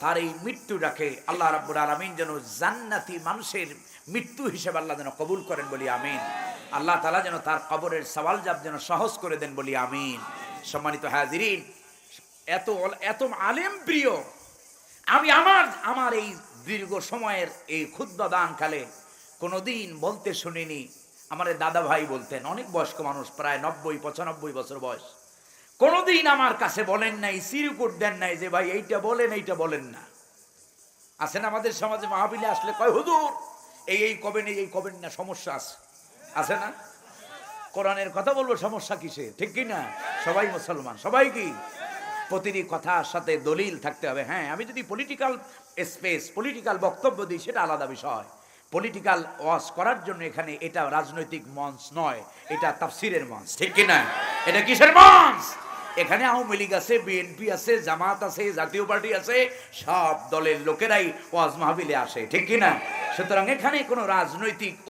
তার এই মৃত্যুটাকে আল্লাহ রাব্বুল আলামিন যেন জান্নাতি মানুষের মৃত্যু হিসেবে আল্লাহ যেন কবুল করেন বলি আমিন। আল্লাহ তালা যেন তার কবরের সওয়াল জাব যেন সহজ করে দেন বলি আমিন। সম্মানিত হাজিরিন, এত এত আলেম প্রিয়, আমি আমার আমার এই দীর্ঘ সময়ের এই ক্ষুদ্র দানকালে কোনোদিন বলতে শুনিনি। আমার দাদা ভাই বলতেন, অনেক বয়স্ক মানুষ, প্রায় নব্বই, পঁচানব্বই বছর বয়স। কোনোদিন আমার কাছে বলেন নাই, সিরুকুট দেন নাই যে, ভাই, এইটা বলেন এইটা বলেন না। আছেন আমাদের সমাজে মাহাবিলে আসলে কয়, হুজুর, এই এই কবেন এই এই কবেন না, সমস্যা আছে। আছে না? কোরআনের কথা বলব, সমস্যা কিসে ঠিক কি না? সবাই মুসলমান, সবাই কি? প্রতিটি কথার সাথে দলিল থাকতে হবে। হ্যাঁ আমি যদি পলিটিক্যাল স্পেস পলিটিক্যাল বক্তব্য দিই, সেটা আলাদা বিষয়। পলিটিক্যাল ওয়াজ করার জন্য এখানে এটা রাজনৈতিক মঞ্চ নয়, এটা তাফসিরের মঞ্চ। ঠিক কি না? এটা কিসের মঞ্চ? এখানে আওয়ামী লীগ আছে, বিএনপি আছে, জামাত আছে, জাতীয় পার্টি আছে, সব দলের লোকেরাই ওয়াজ মাহবিলে আসে, ঠিক কিনা? সুতরাং এখানে কোনো রাজনৈতিক